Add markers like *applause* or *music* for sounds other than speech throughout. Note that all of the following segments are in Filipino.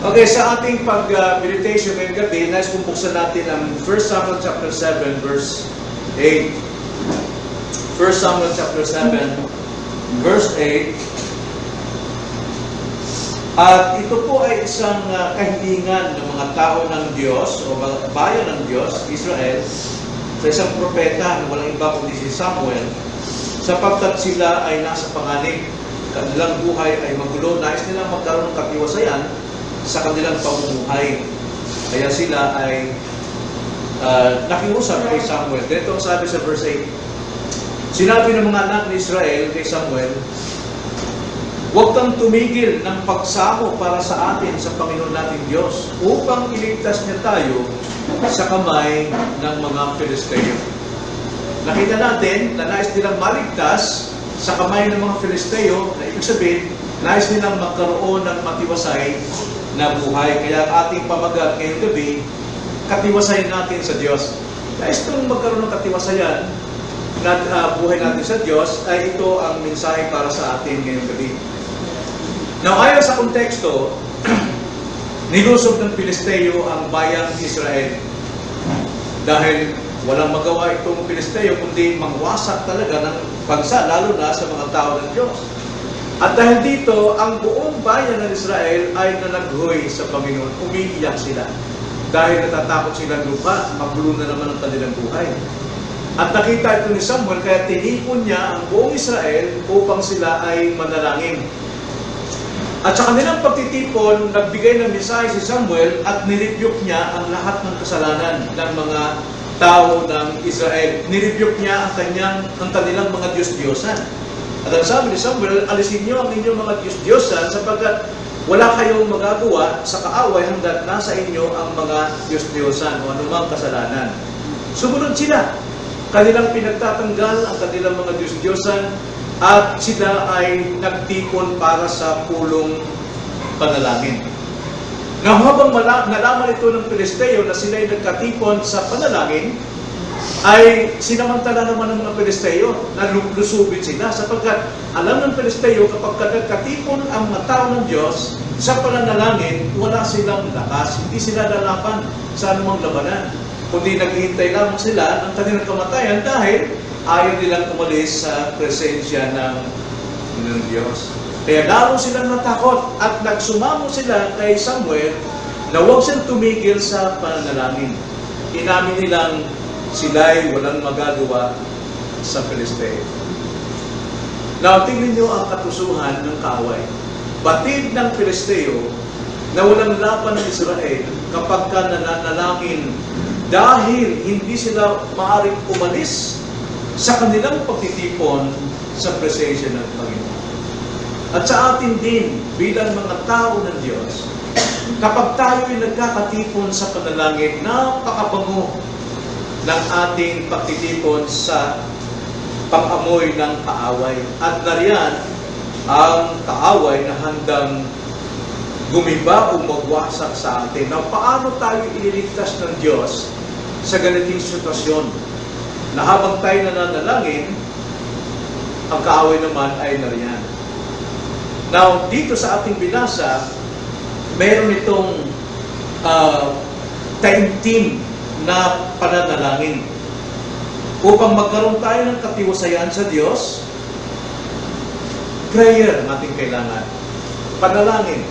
Okay, sa ating pag-meditation ngayong gabi, nais kong buksan natin ang 1 Samuel chapter 7, verse 8. 1 Samuel chapter 7, verse 8. At ito po ay isang uh, kahilingan ng mga tao ng Diyos o bayan ng Diyos, Israel, sa isang propeta na walang iba kundi si Samuel, sapagkat sila ay nasa panganib, kanilang buhay ay magulo, nais nilang magkaroon ng katiwasayan sa kanilang pamumuhay. Kaya sila ay uh, nakiusap kay Samuel. Dito ang sabi sa verse 8, Sinabi ng mga anak ni Israel kay Samuel, Huwag kang tumigil ng pagsamo para sa atin sa Panginoon nating Diyos upang iligtas niya tayo sa kamay ng mga Filisteo. Nakita natin na nais nilang maligtas sa kamay ng mga Filisteo, na ibig sabihin, nais nilang magkaroon ng matiwasay na buhay. Kaya ang ating pamagat ngayong gabi, katiwasayin natin sa Diyos. Nais itong magkaroon ng katiwasayan na uh, buhay natin sa Diyos, ay ito ang mensahe para sa atin ngayong gabi. Now, ayon sa konteksto, *clears throat* nilusob ng Pilisteo ang bayang Israel. Dahil walang magawa itong Pilisteo, kundi mangwasak talaga ng bansa, lalo na sa mga tao ng Diyos. At dahil dito, ang buong bayan ng Israel ay nanaghoy sa Panginoon. Umiiyak sila. Dahil natatakot silang lupa, magulo na naman ang kanilang buhay. At nakita ito ni Samuel, kaya tinipon niya ang buong Israel upang sila ay manalangin. At sa kanilang pagtitipon, nagbigay ng mensahe si Samuel at nirebuke niya ang lahat ng kasalanan ng mga tao ng Israel. Nirebuke niya ang kanyang ang kanilang mga Diyos-Diyosan. At ang sabi ni Samuel, alisin niyo ang inyong mga Diyos-Diyosan sapagkat wala kayong magagawa sa kaaway hanggat nasa inyo ang mga Diyos-Diyosan o anumang kasalanan. Sumunod sila. Kanilang pinagtatanggal ang kanilang mga Diyos-Diyosan at sila ay nagtipon para sa pulong panalangin. Nga habang nalaman ito ng Pilisteo na sila ay nagkatipon sa panalangin, ay sinamantala naman ng mga Pilisteo na lusubin sila sapagkat alam ng Pilisteo kapag nagkatipon ang mga tao ng Diyos sa pananalangin, wala silang lakas, hindi sila lalaban sa anumang labanan. Kundi naghihintay lamang sila ng kanilang kamatayan dahil ayaw nilang umalis sa presensya ng, ng Diyos. Kaya lalo silang natakot at nagsumamo sila kay Samuel na huwag silang tumigil sa pananalangin. Inamin nilang sila'y walang magagawa sa Filisteo. Now, tingnan niyo ang katusuhan ng kaaway. Batid ng Filisteo na walang laban ng Israel kapag ka nananalangin dahil hindi sila maaaring umalis sa kanilang pagtitipon sa presensya ng Panginoon. At sa atin din, bilang mga tao ng Diyos, kapag tayo ay nagkakatipon sa panalangin, napakabango ng ating pagtitipon sa pang-amoy ng kaaway. At nariyan ang kaaway na handang gumiba o magwasak sa atin. Now, paano tayo ililigtas ng Diyos sa ganitong sitwasyon? Na habang tayo nananalangin, ang kaaway naman ay nariyan. Now, dito sa ating binasa, mayroon itong uh, taimtim na pananalangin. Upang magkaroon tayo ng katiwasayan sa Diyos, prayer ang ating kailangan. Panalangin.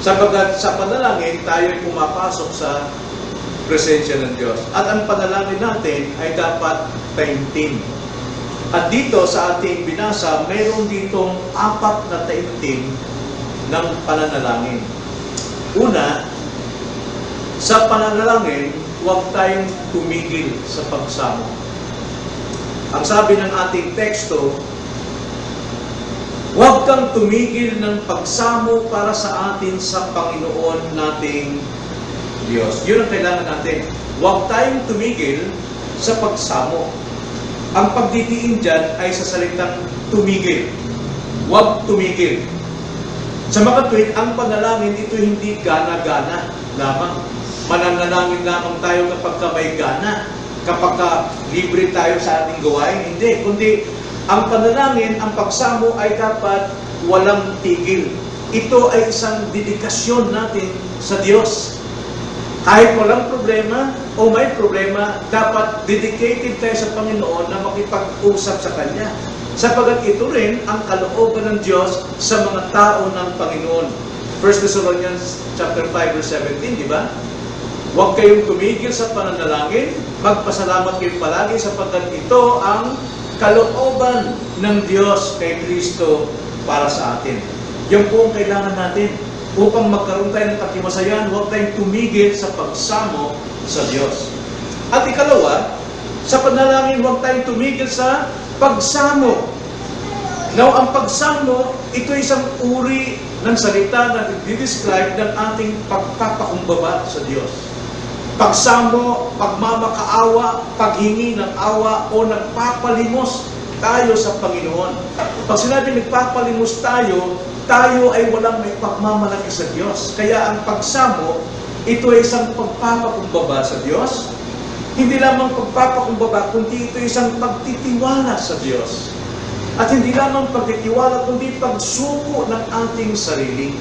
Sabagat sa panalangin, tayo ay pumapasok sa presensya ng Diyos. At ang panalangin natin ay dapat taimtim. At dito sa ating binasa, mayroon ditong apat na taimtim ng pananalangin. Una, sa pananalangin, huwag tayong tumigil sa pagsamo. Ang sabi ng ating teksto, huwag kang tumigil ng pagsamo para sa atin sa Panginoon nating Diyos. Yun ang kailangan natin. Huwag tayong tumigil sa pagsamo. Ang pagdidiin dyan ay sa salitang tumigil. Huwag tumigil. Sa mga tuwid, ang panalangin, ito hindi gana-gana lamang. Mananalangin lamang tayo kapag ka may gana. Kapag ka libre tayo sa ating gawain. Hindi. Kundi Ang panalangin, ang pagsamo ay dapat walang tigil. Ito ay isang dedikasyon natin sa Diyos. Kahit walang problema o may problema, dapat dedicated tayo sa Panginoon na makipag-usap sa Kanya. Sapagat ito rin ang kalooban ng Diyos sa mga tao ng Panginoon. 1 Thessalonians chapter 5 verse 17, di ba? Huwag kayong tumigil sa pananalangin, magpasalamat kayo palagi sapagkat ito ang kalooban ng Diyos kay Kristo para sa atin. Yan po ang kailangan natin. Upang magkaroon tayo ng katimasayan, huwag tayong tumigil sa pagsamo sa Diyos. At ikalawa, sa panalangin, huwag tayong tumigil sa pagsamo. Now, ang pagsamo, ito isang uri ng salita na describe ng ating pagpapakumbaba sa Diyos. Pagsamo, pagmamakaawa, paghingi ng awa o nagpapalimos tayo sa Panginoon. Pag sinabi nagpapalimos tayo, tayo ay walang may pagmamalaki sa Diyos. Kaya ang pagsamo, ito ay isang pagpapakumbaba sa Diyos. Hindi lamang pagpapakumbaba, kundi ito ay isang pagtitiwala sa Diyos. At hindi lamang pagtitiwala, kundi pagsuko ng ating sarili.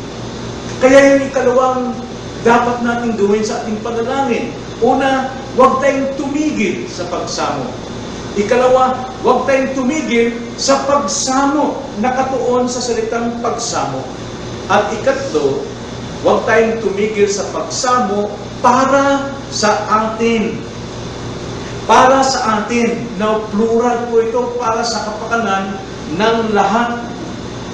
Kaya yung ikalawang dapat nating gawin sa ating panalangin. Una, huwag tayong tumigil sa pagsamo. Ikalawa, huwag tayong tumigil sa pagsamo na katuon sa salitang pagsamo. At ikatlo, huwag tayong tumigil sa pagsamo para sa atin. Para sa atin. Now, plural po ito para sa kapakanan ng lahat.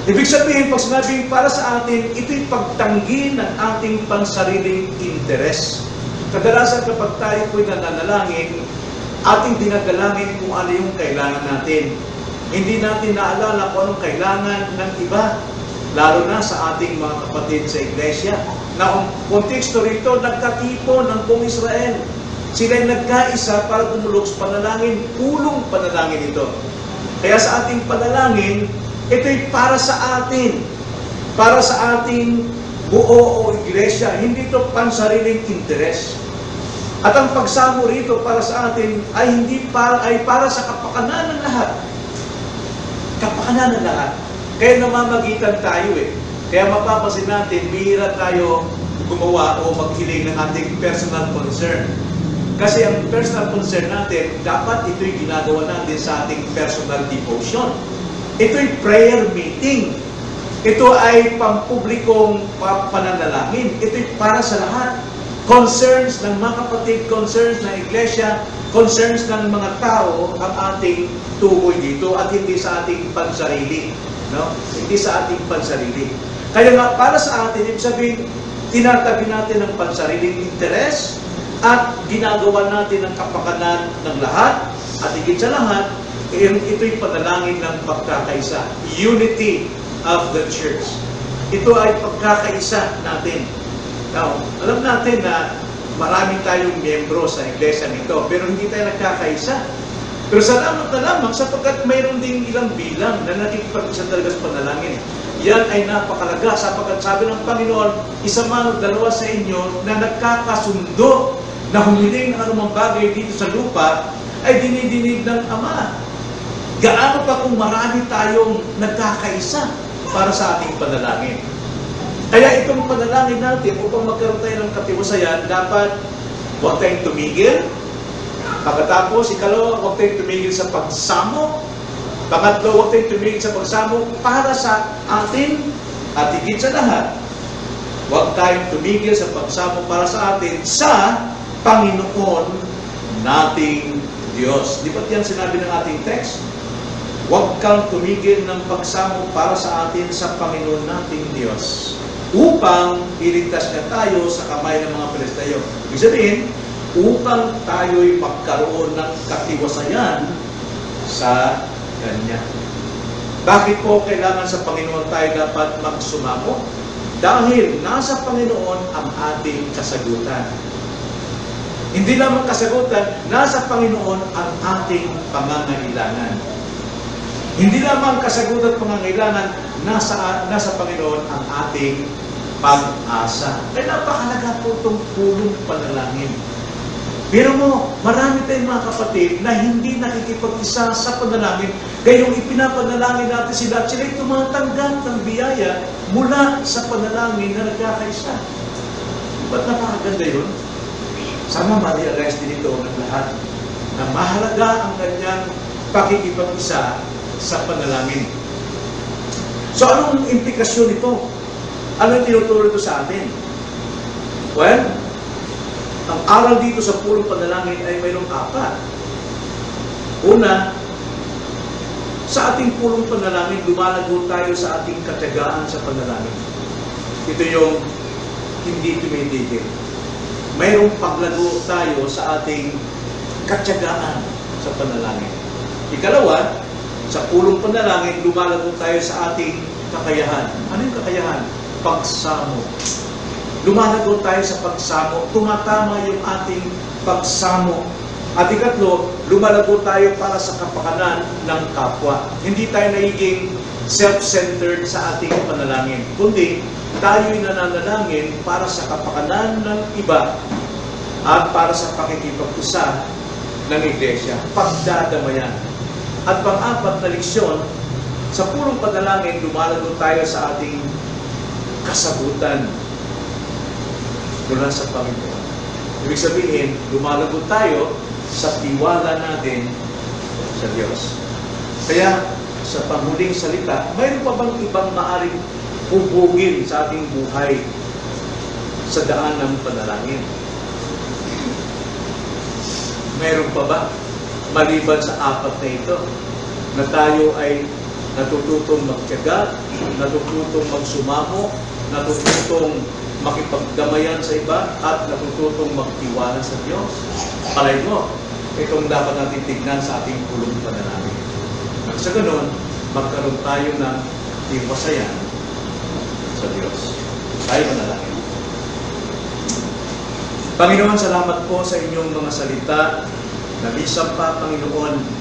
Ibig sabihin, pag sinabing para sa atin, ito'y pagtanggi ng ating pansariling interes. Kadalasan kapag tayo po'y nananalangin, ating dinadalangin kung ano yung kailangan natin. Hindi natin naalala kung anong kailangan ng iba, lalo na sa ating mga kapatid sa iglesia. Na ang konteksto rito, nagkatipo ng buong Israel. Sila'y nagkaisa para tumulog sa panalangin, pulong panalangin ito. Kaya sa ating panalangin, ito'y para sa atin. Para sa ating buo o iglesia. Hindi ito pansariling interes. At ang pagsamo rito para sa atin ay hindi para ay para sa kapakanan ng lahat. Kapakanan ng lahat. Kaya namamagitan tayo eh. Kaya mapapasin natin, bihira tayo gumawa o maghiling ng ating personal concern. Kasi ang personal concern natin, dapat ito'y ginagawa natin sa ating personal devotion. Ito'y prayer meeting. Ito ay pampublikong pananalangin. Ito'y para sa lahat concerns ng mga kapatid, concerns ng iglesia, concerns ng mga tao ang ating tukoy dito at hindi sa ating pansarili. No? Hindi sa ating pansarili. Kaya nga, para sa atin, ibig sabihin, tinatabi natin ang pansariling interes at ginagawa natin ang kapakanan ng lahat at higit sa lahat, ito'y panalangin ng pagkakaisa. Unity of the church. Ito ay pagkakaisa natin. Now, alam natin na marami tayong miyembro sa iglesia nito, pero hindi tayo nagkakaisa. Pero salamat na lamang sapagkat mayroon ding ilang bilang na nakikipag-isa talaga sa panalangin. Yan ay napakalaga sapagkat sabi ng Panginoon, isa man o dalawa sa inyo na nagkakasundo na humiling ng anumang bagay dito sa lupa ay dinidinig ng Ama. Gaano pa kung marami tayong nagkakaisa para sa ating panalangin? Kaya itong panalangin natin, upang magkaroon tayo ng katiwasayan, dapat huwag tayong tumigil. Pagkatapos, ikalawa, huwag tayong tumigil sa pagsamo. Pangatlo, huwag tayong tumigil sa pagsamo para sa atin at higit sa lahat. Huwag tayong tumigil sa pagsamo para sa atin sa Panginoon nating Diyos. Di ba't yan sinabi ng ating text? Huwag kang tumigil ng pagsamo para sa atin sa Panginoon nating Diyos upang iligtas niya tayo sa kamay ng mga Pilisteo. Ibig sabihin, upang tayo'y magkaroon ng katiwasayan sa Kanya. Bakit po kailangan sa Panginoon tayo dapat magsumamo? Dahil nasa Panginoon ang ating kasagutan. Hindi lamang kasagutan, nasa Panginoon ang ating pangangailangan. Hindi lamang kasagutan at pangangailangan, nasa, nasa Panginoon ang ating pag-asa. Kaya napakalaga po itong pulong panalangin. Pero mo, marami tayong mga kapatid na hindi nakikipag-isa sa panalangin. Kaya yung ipinapanalangin natin sila, sila'y tumatanggap ng biyaya mula sa panalangin na nagkakaisa. Ba't napakaganda yun? Sana ma-realize din ito ng lahat na mahalaga ang kanyang pakikipag-isa sa panalangin. So anong implikasyon nito? Ano yung tinuturo ito sa atin? Well, ang aral dito sa pulong panalangin ay mayroong apat. Una, sa ating pulong panalangin, lumalago tayo sa ating katiyagaan sa panalangin. Ito yung hindi tumitigil. Mayroong paglago tayo sa ating katiyagaan sa panalangin. Ikalawa, sa pulong panalangin, lumalago tayo sa ating kakayahan. Ano yung kakayahan? Pagsamo. Lumalago tayo sa pagsamo. Tumatama yung ating pagsamo. At ikatlo, lumalago tayo para sa kapakanan ng kapwa. Hindi tayo nagiging self-centered sa ating panalangin. Kundi, tayo'y nananalangin para sa kapakanan ng iba at para sa pakikipag-usa ng iglesia. Pagdadamayan. At pang-apat na leksyon, sa pulong panalangin, lumalago tayo sa ating kasagutan mula sa Panginoon. Ibig sabihin, lumalago tayo sa tiwala natin sa Diyos. Kaya, sa panghuling salita, mayroon pa bang ibang maaring hubugin sa ating buhay sa daan ng panalangin? Mayroon pa ba? Maliban sa apat na ito, na tayo ay natututong magtiyaga, natututong magsumamo, natututong makipagdamayan sa iba, at natututong magtiwala sa Diyos. Palay mo, itong dapat natin tignan sa ating pulong panalangin. At sa ganun, magkaroon tayo ng tiwasayan sa Diyos. Tayo manalangin. Panginoon, salamat po sa inyong mga salita na minsan pa, Panginoon,